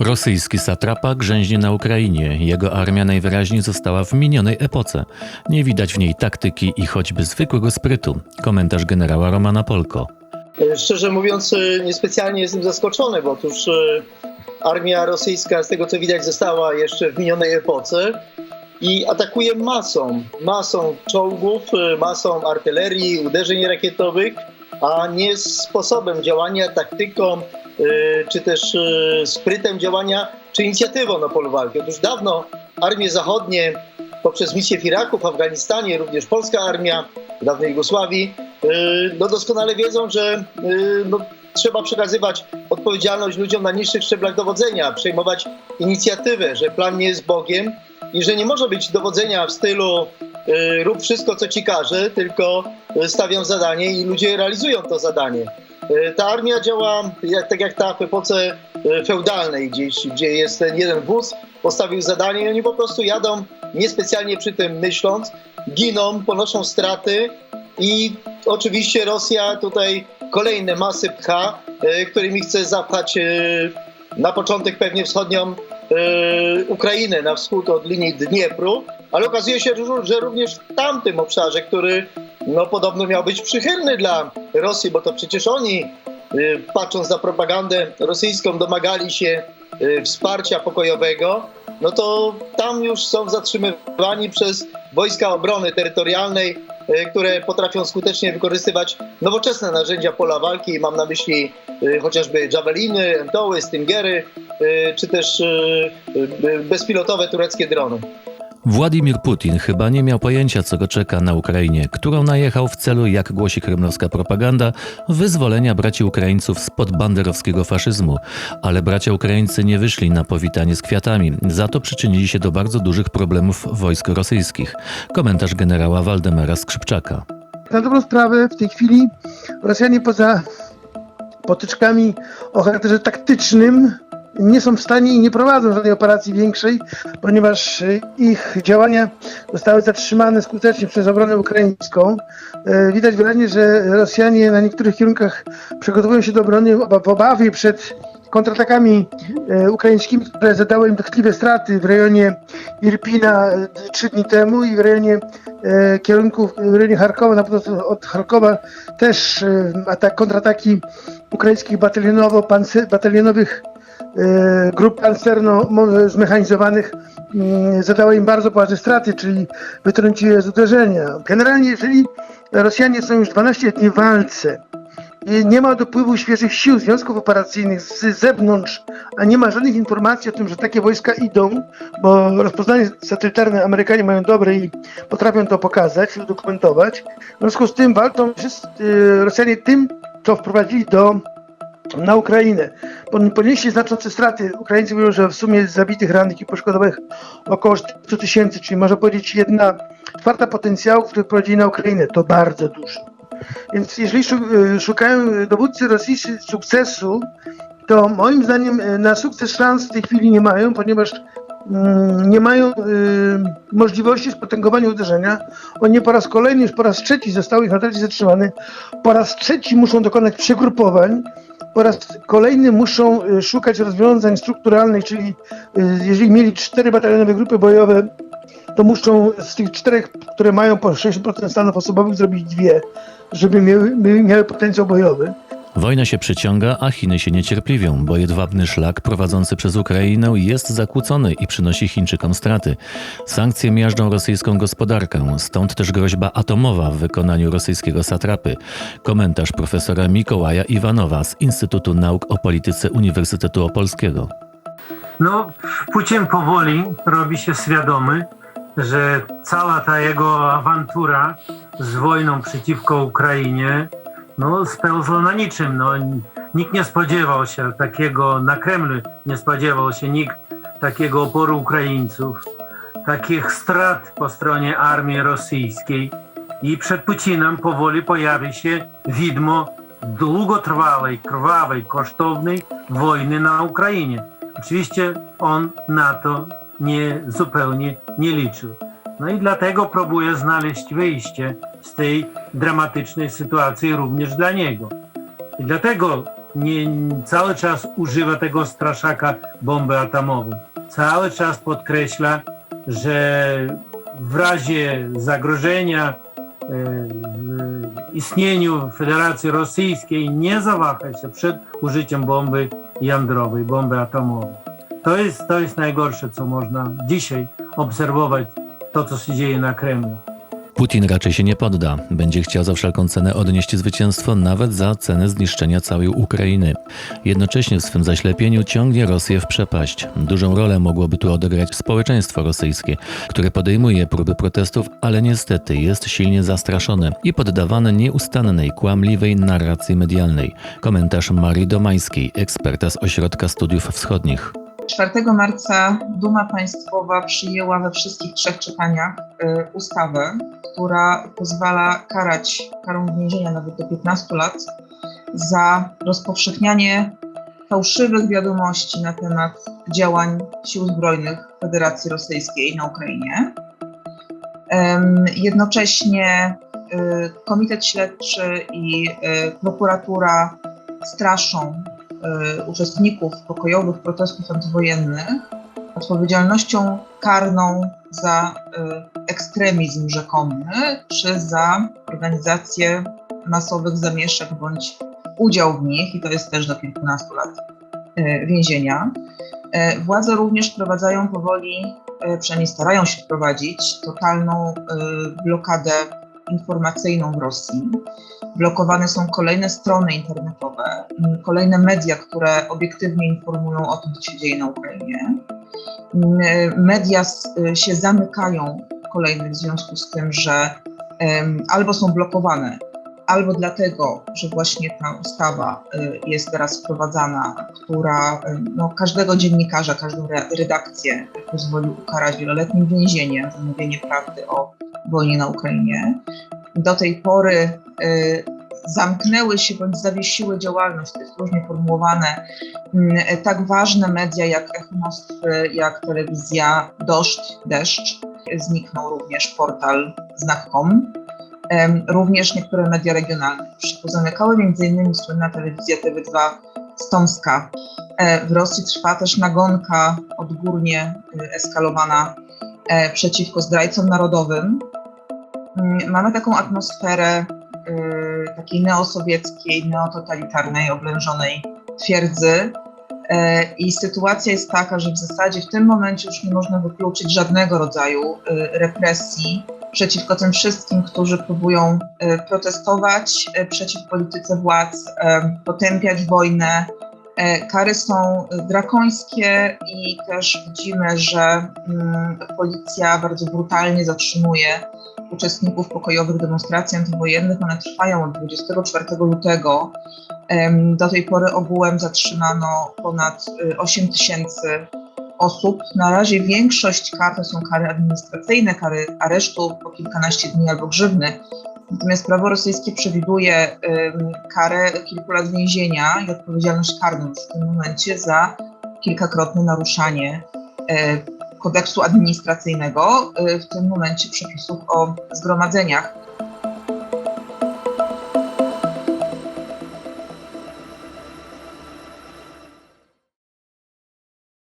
Rosyjski satrapa grzęźnie na Ukrainie. Jego armia najwyraźniej została w minionej epoce. Nie widać w niej taktyki i choćby zwykłego sprytu. Komentarz generała Romana Polko. E, Szczerze mówiąc, e, niespecjalnie jestem zaskoczony, bo otóż e, armia rosyjska, z tego co widać, została jeszcze w minionej epoce i atakuje masą, masą czołgów, masą artylerii, uderzeń rakietowych, a nie sposobem działania, taktyką, czy też e, sprytem działania, czy inicjatywą na polu walki. Otóż dawno armie zachodnie poprzez misję w Iraku, w Afganistanie, również polska armia w dawnej Jugosławii, yy, no doskonale wiedzą, że no, trzeba przekazywać odpowiedzialność ludziom na niższych szczeblach dowodzenia, przejmować inicjatywę, że plan nie jest Bogiem i że nie może być dowodzenia w stylu rób wszystko, co ci każe, tylko stawiam zadanie i ludzie realizują to zadanie. Yy, Ta armia działa jak, tak jak ta w epoce yy, feudalnej gdzieś, gdzie jest ten jeden wódz, postawił zadanie i oni po prostu jadą niespecjalnie przy tym myśląc, giną, ponoszą straty i oczywiście Rosja tutaj kolejne masy pcha, e, którymi chce zapchać e, na początek pewnie wschodnią e, Ukrainę, na wschód od linii Dniepru, ale okazuje się, że również w tamtym obszarze, który no, podobno miał być przychylny dla Rosji, bo to przecież oni, e, patrząc na propagandę rosyjską, domagali się e, wsparcia pokojowego, no to tam już są zatrzymywani przez wojska obrony terytorialnej, e, które potrafią skutecznie wykorzystywać nowoczesne narzędzia pola walki. Mam na myśli chociażby javeliny, entoły, stingery, czy też bezpilotowe tureckie drony. Władimir Putin chyba nie miał pojęcia, co go czeka na Ukrainie, którą najechał w celu, jak głosi kremlowska propaganda, wyzwolenia braci Ukraińców spod banderowskiego faszyzmu. Ale bracia Ukraińcy nie wyszli na powitanie z kwiatami, za to przyczynili się do bardzo dużych problemów wojsk rosyjskich. Komentarz generała Waldemara Skrzypczaka. Na dobrą sprawę w tej chwili Rosjanie poza potyczkami o charakterze taktycznym nie są w stanie i nie prowadzą żadnej operacji większej, ponieważ y, ich działania zostały zatrzymane skutecznie przez obronę ukraińską. E, Widać wyraźnie, że Rosjanie na niektórych kierunkach przygotowują się do obrony w obawie przed kontratakami e, ukraińskimi, które zadały im dotkliwe straty w rejonie Irpina e, trzy dni temu i w rejonie e, kierunków, w rejonie Charkowa, na północ od Charkowa też atak, kontrataki ukraińskich batalionowo, pancer, batalionowych e, grup pancerno-zmechanizowanych mm, zadały im bardzo poważne straty, czyli wytrąciły z uderzenia. Generalnie, jeżeli Rosjanie są już 12 dni w walce, nie ma dopływu świeżych sił, związków operacyjnych z zewnątrz, a nie ma żadnych informacji o tym, że takie wojska idą, bo rozpoznanie satelitarne Amerykanie mają dobre i potrafią to pokazać, udokumentować. W związku z tym walczą wszyscy y, Rosjanie tym, co wprowadzili do na Ukrainę. Pon- Ponieśli znaczące straty. Ukraińcy mówią, że w sumie zabitych, rannych i poszkodowanych około 400 tysięcy, czyli można powiedzieć jedna czwarta potencjału, który prowadzili na Ukrainę. To bardzo dużo. Więc jeżeli y, szukają dowódcy rosyjscy sukcesu, to moim zdaniem y, na sukces szans w tej chwili nie mają, ponieważ mm, nie mają y, możliwości spotęgowania uderzenia. Oni po raz kolejny, już po raz trzeci zostały ich ataki zatrzymane. Po raz trzeci muszą dokonać przegrupowań. Po raz kolejny muszą szukać rozwiązań strukturalnych, czyli jeżeli mieli cztery batalionowe grupy bojowe, to muszą z tych czterech, które mają po 60% stanów osobowych, zrobić dwie, żeby miały, miały potencjał bojowy. Wojna się przeciąga, a Chiny się niecierpliwią, bo jedwabny szlak prowadzący przez Ukrainę jest zakłócony i przynosi Chińczykom straty. Sankcje miażdżą rosyjską gospodarkę, stąd też groźba atomowa w wykonaniu rosyjskiego satrapy. Komentarz profesora Mikołaja Iwanowa z Instytutu Nauk o Polityce Uniwersytetu Opolskiego. No, Putin powoli robi się świadomy, że cała ta jego awantura z wojną przeciwko Ukrainie no, spełzła na niczym. No, nikt nie spodziewał się takiego, na Kremlu nie spodziewał się nikt takiego oporu Ukraińców, takich strat po stronie armii rosyjskiej. I przed Putinem powoli pojawi się widmo długotrwałej, krwawej, kosztownej wojny na Ukrainie. Oczywiście on na to nie zupełnie nie liczył. No i dlatego próbuje znaleźć wyjście z tej dramatycznej sytuacji również dla niego. I dlatego nie, cały czas używa tego straszaka bomby atomowej. Cały czas podkreśla, że w razie zagrożenia e, istnieniu Federacji Rosyjskiej nie zawaha się przed użyciem bomby jądrowej, bomby atomowej. To jest, to jest najgorsze, co można dzisiaj obserwować, to co się dzieje na Kremlu. Putin raczej się nie podda. Będzie chciał za wszelką cenę odnieść zwycięstwo, nawet za cenę zniszczenia całej Ukrainy. Jednocześnie w swym zaślepieniu ciągnie Rosję w przepaść. Dużą rolę mogłoby tu odegrać społeczeństwo rosyjskie, które podejmuje próby protestów, ale niestety jest silnie zastraszone i poddawane nieustannej, kłamliwej narracji medialnej. Komentarz Marii Domańskiej, eksperta z Ośrodka Studiów Wschodnich. 4 marca Duma Państwowa przyjęła we wszystkich trzech czytaniach y, ustawę, która pozwala karać karą więzienia nawet do 15 lat za rozpowszechnianie fałszywych wiadomości na temat działań Sił Zbrojnych Federacji Rosyjskiej na Ukrainie. Jednocześnie y, Komitet Śledczy i y, prokuratura straszą uczestników pokojowych protestów antywojennych odpowiedzialnością karną za y, ekstremizm rzekomy, czy za organizację masowych zamieszek bądź udział w nich, i to jest też do kilkunastu lat y, więzienia. Władze również wprowadzają powoli, przynajmniej starają się wprowadzić, totalną blokadę informacyjną w Rosji blokowane są kolejne strony internetowe, m, kolejne media, które obiektywnie informują o tym, co się dzieje na Ukrainie. M, Media s- y, się zamykają kolejne w związku z tym, że albo są blokowane, albo dlatego, że właśnie ta ustawa y, jest teraz wprowadzana, która y, no, każdego dziennikarza, każdą re- redakcję pozwoli ukarać wieloletnim więzieniem za mówienie prawdy o wojnie na Ukrainie. Do tej pory y, zamknęły się bądź zawiesiły działalność, to jest różnie formułowane, tak ważne media jak Echo Moskwy, jak telewizja Doszcz, Deszcz. Zniknął również portal znak.com. Również niektóre media regionalne już się pozamykały, m.in. słynna telewizja TV2 z Tomska. E, W Rosji trwa też nagonka odgórnie y, eskalowana e, przeciwko zdrajcom narodowym. Mm, Mamy taką atmosferę y, takiej neosowieckiej, neototalitarnej, oblężonej twierdzy. E, I sytuacja jest taka, że w zasadzie w tym momencie już nie można wykluczyć żadnego rodzaju y, represji przeciwko tym wszystkim, którzy próbują y, protestować y, przeciw polityce władz, e, potępiać wojnę. E, Kary są drakońskie i też widzimy, że mm, policja bardzo brutalnie zatrzymuje uczestników pokojowych demonstracji antywojennych. One trwają od 24 lutego. Do tej pory ogółem zatrzymano ponad y, 8 tysięcy osób. Na razie większość kar to są kary administracyjne, kary aresztu po kilkanaście dni albo grzywny. Natomiast prawo rosyjskie przewiduje karę kilku lat więzienia i odpowiedzialność karną w tym momencie za kilkakrotne naruszanie y, kodeksu administracyjnego, y, w tym momencie przepisów o zgromadzeniach.